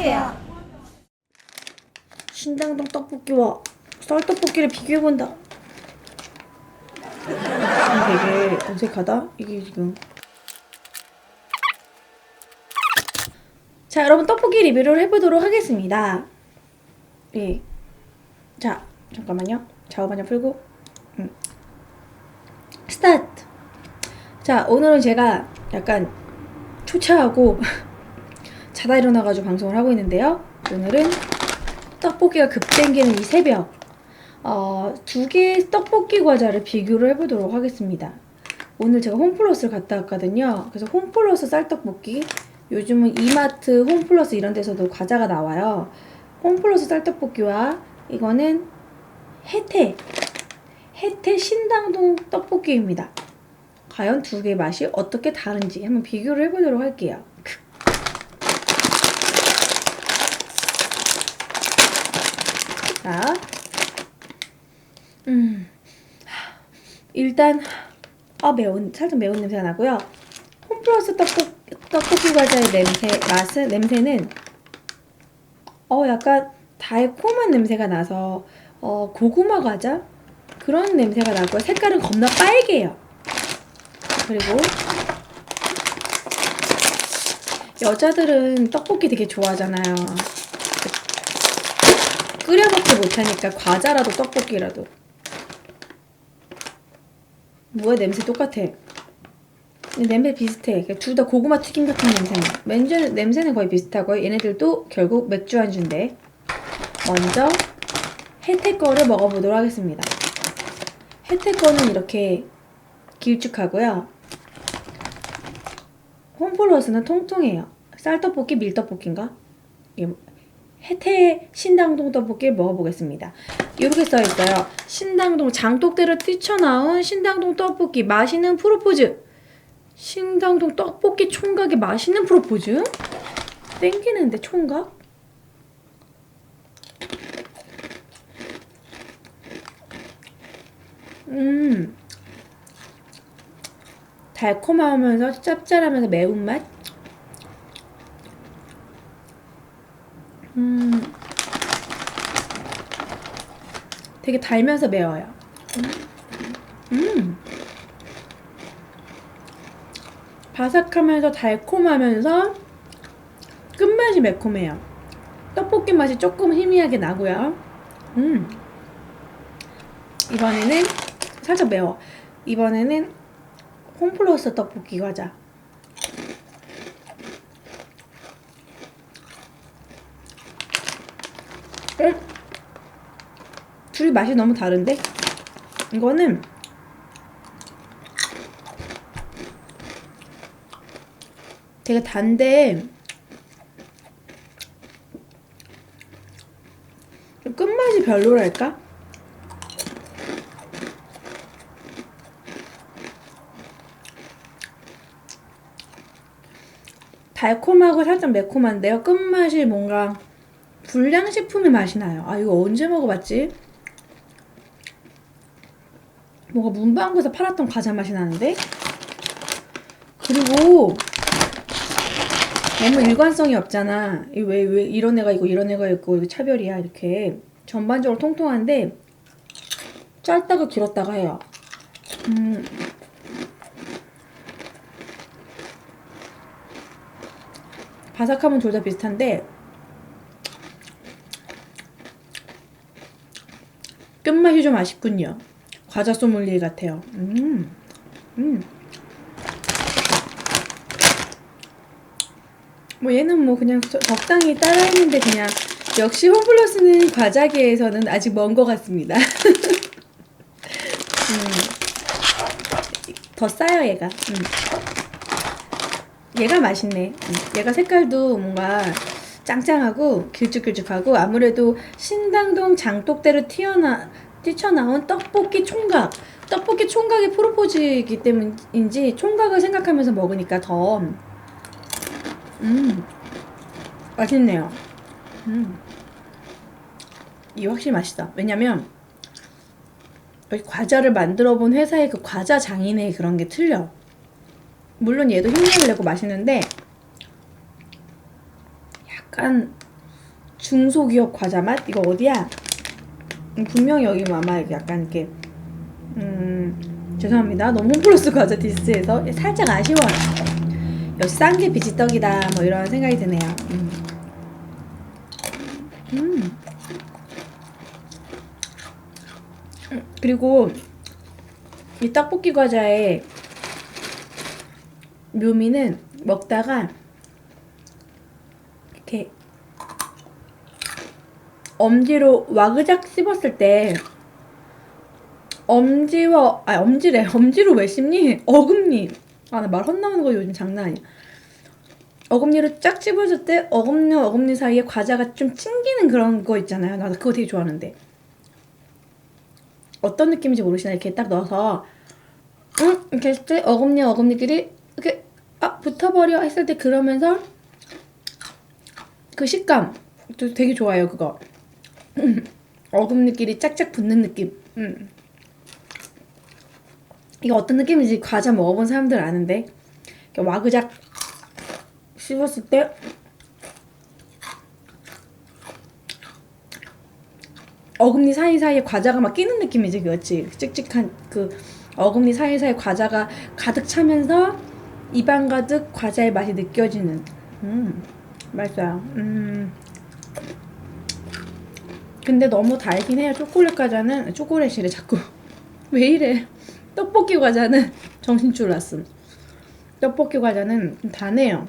해볼게요. 신당동 떡볶이와 쌀떡볶이를 비교해본다. 되게 어색하다? 이게 지금. 자, 여러분 떡볶이 리뷰를 해보도록 하겠습니다. 예. 자, 잠깐만요. 좌우반전 풀고. 음. 스타트! 자, 오늘은 제가 약간 초췌하고 자다 일어나가지고 방송을 하고 있는데요. 오늘은 떡볶이가 급땡기는 이 새벽 어, 두 개의 떡볶이 과자를 비교를 해보도록 하겠습니다. 오늘 제가 홈플러스를 갔다 왔거든요. 그래서 홈플러스 쌀떡볶이 요즘은 이마트, 홈플러스 이런 데서도 과자가 나와요. 홈플러스 쌀떡볶이와 이거는 혜태 혜태 신당동 떡볶이입니다. 과연 두 개의 맛이 어떻게 다른지 한번 비교를 해보도록 할게요. 자, 음, 일단 아 매운 살짝 매운 냄새가 나고요. 홈플러스 떡볶 떡볶이 과자의 냄새 맛은 냄새는 어 약간 달콤한 냄새가 나서 어 고구마 과자 그런 냄새가 나고요. 색깔은 겁나 빨개요. 그리고 여자들은 떡볶이 되게 좋아하잖아요. 끓여 먹지 못하니까 과자라도 떡볶이라도. 뭐야 냄새 똑같아. 냄새 비슷해. 둘 다 고구마 튀김 같은 냄새. 맨즈 냄새는 거의 비슷하고 얘네들도 결국 맥주 안주인데. 먼저 혜택 거를 먹어보도록 하겠습니다. 혜택 거는 이렇게 길쭉하고요. 홈플러스는 통통해요. 쌀떡볶이, 밀떡볶이인가? 혜태 신당동 떡볶이를 먹어보겠습니다. 이렇게 써있어요. 신당동 장독대로 뛰쳐나온 신당동 떡볶이 맛있는 프로포즈. 신당동 떡볶이 총각의 맛있는 프로포즈? 땡기는데 총각? 음 달콤하면서 짭짤하면서 매운맛? 음 되게 달면서 매워요. 음 바삭하면서 달콤하면서 끝맛이 매콤해요. 떡볶이 맛이 조금 희미하게 나고요. 음 이번에는 살짝 매워. 이번에는 홈플러스 떡볶이 과자. 음. 둘이 맛이 너무 다른데? 이거는 되게 단데 좀 끝맛이 별로랄까? 달콤하고 살짝 매콤한데요. 끝맛이 뭔가 불량식품의 맛이 나요. 아 이거 언제 먹어봤지? 뭔가 문방구에서 팔았던 과자 맛이 나는데? 그리고 너무 일관성이 없잖아. 왜, 왜 이런 애가 있고 이런 애가 있고 차별이야 이렇게 전반적으로 통통한데 짧다가 길었다가 해요. 음. 바삭함은 둘 다 비슷한데 끝맛이 좀 아쉽군요. 과자 소믈리에 같아요. 음, 음. 뭐 얘는 뭐 그냥 저- 적당히 따라했는데 그냥 역시 홈플러스는 과자계에서는 아직 먼 것 같습니다. 음. 더 싸요 얘가. 음. 얘가 맛있네. 음. 얘가 색깔도 뭔가 짱짱하고 길쭉길쭉하고 아무래도 신당동 장독대로 튀어나 뛰쳐나온 떡볶이 총각. 떡볶이 총각의 프로포즈이기 때문인지 총각을 생각하면서 먹으니까 더 음, 맛있네요. 음, 이 확실히 맛있다. 왜냐면 과자를 만들어 본 회사의 그 과자 장인의 그런 게 틀려. 물론 얘도 흉내를 내고 맛있는데 약간 중소기업 과자 맛 이거 어디야? 음, 분명히 여기 아마 약간 이렇게 음 죄송합니다 너무 홈플러스 과자 디스에서 살짝 아쉬워요 역시 싼 게 비지떡이다 뭐 이런 생각이 드네요 음. 음. 음, 그리고 이 떡볶이 과자의 묘미는 먹다가 이렇게 엄지로 와그작 씹었을 때 엄지와 아 엄지래. 엄지로 왜 씹니? 어금니. 아 나 말 헛나오는 거 요즘 장난 아니야. 어금니로 쫙 씹어줄 때 어금니 어금니 사이에 과자가 좀 튕기는 그런 거 있잖아요. 나 그거 되게 좋아하는데. 어떤 느낌인지 모르시나? 이렇게 딱 넣어서 응? 이렇게 했을 때 어금니 어금니끼리 이렇게 아 붙어버려 했을 때 그러면서 그 식감 도 되게 좋아요 그거. 음, 어금니끼리 짝짝 붙는 느낌. 음. 이거 어떤 느낌인지 과자 먹어본 사람들 아는데 와그작 씹었을 때 어금니 사이사이에 과자가 막 끼는 느낌이지 그렇지? 찍찍한 그 어금니 사이사이 과자가 가득 차면서 입안 가득 과자의 맛이 느껴지는. 음 맛있어요. 음. 근데 너무 달긴 해요. 초콜릿 과자는 초콜릿이래 자꾸. 왜 이래? 떡볶이 과자는 정신줄 났음. 떡볶이 과자는 좀 다네요.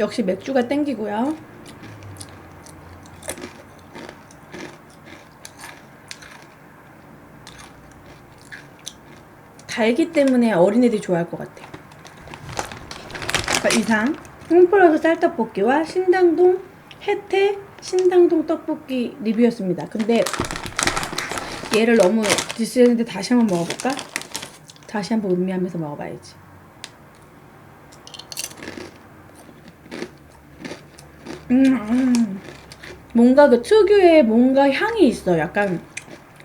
역시 맥주가 땡기고요. 달기 때문에 어린애들이 좋아할 것 같아. 자, 이상 홈플러스 쌀떡볶이와 신당동 혜태 신당동 떡볶이 리뷰였습니다. 근데 얘를 너무 디스했는데 다시 한번 먹어볼까? 다시 한번 음미하면서 먹어봐야지. 음, 음. 뭔가 그 특유의 뭔가 향이 있어. 약간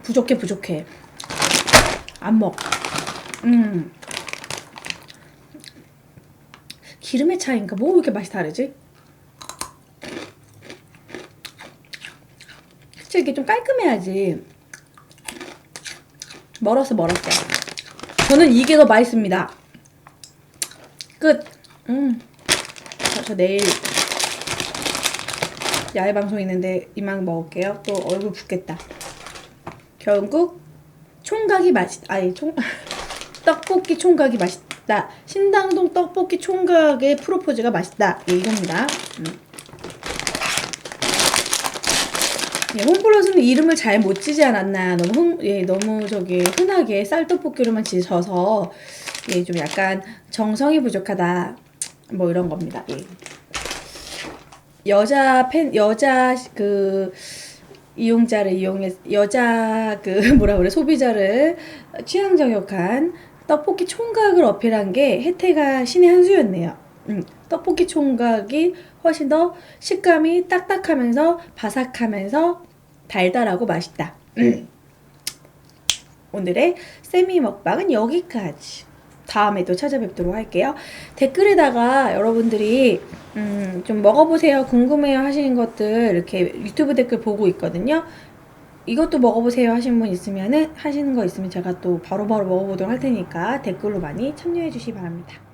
부족해 부족해. 안 먹. 음. 기름의 차이인가? 뭐 이렇게 맛이 다르지? 그치 이게 좀 깔끔해야지. 멀었어 멀었어. 저는 이게 더 맛있습니다. 끝. 음. 저, 저 내일 야외 방송 있는데 이만 먹을게요. 또 얼굴 붓겠다. 결국 총각이 맛있 아니 총 떡볶이 총각이 맛있다. 신당동 떡볶이 총각의 프로포즈가 맛있다. 예, 이겁니다. 음. 예, 홈플러스는 이름을 잘 못 지지 않았나. 너무 흥, 예, 너무 저기 흔하게 쌀떡볶이로만 지져서 예, 좀 약간 정성이 부족하다. 뭐 이런 겁니다. 예. 여자 팬 여자 그 이용자를 이용해 여자 그 뭐라 그래 소비자를 취향 저격한 떡볶이 총각을 어필한 게 혜태가 신의 한 수였네요. 음, 떡볶이 총각이 훨씬 더 식감이 딱딱하면서 바삭하면서 달달하고 맛있다. 음. 오늘의 세미 먹방은 여기까지. 다음에 또 찾아뵙도록 할게요. 댓글에다가 여러분들이 음, 좀 먹어보세요, 궁금해요 하시는 것들 이렇게 유튜브 댓글 보고 있거든요. 이것도 먹어보세요 하시는 분 있으면은 하시는 거 있으면 제가 또 바로 바로 먹어보도록 할 테니까 댓글로 많이 참여해 주시기 바랍니다.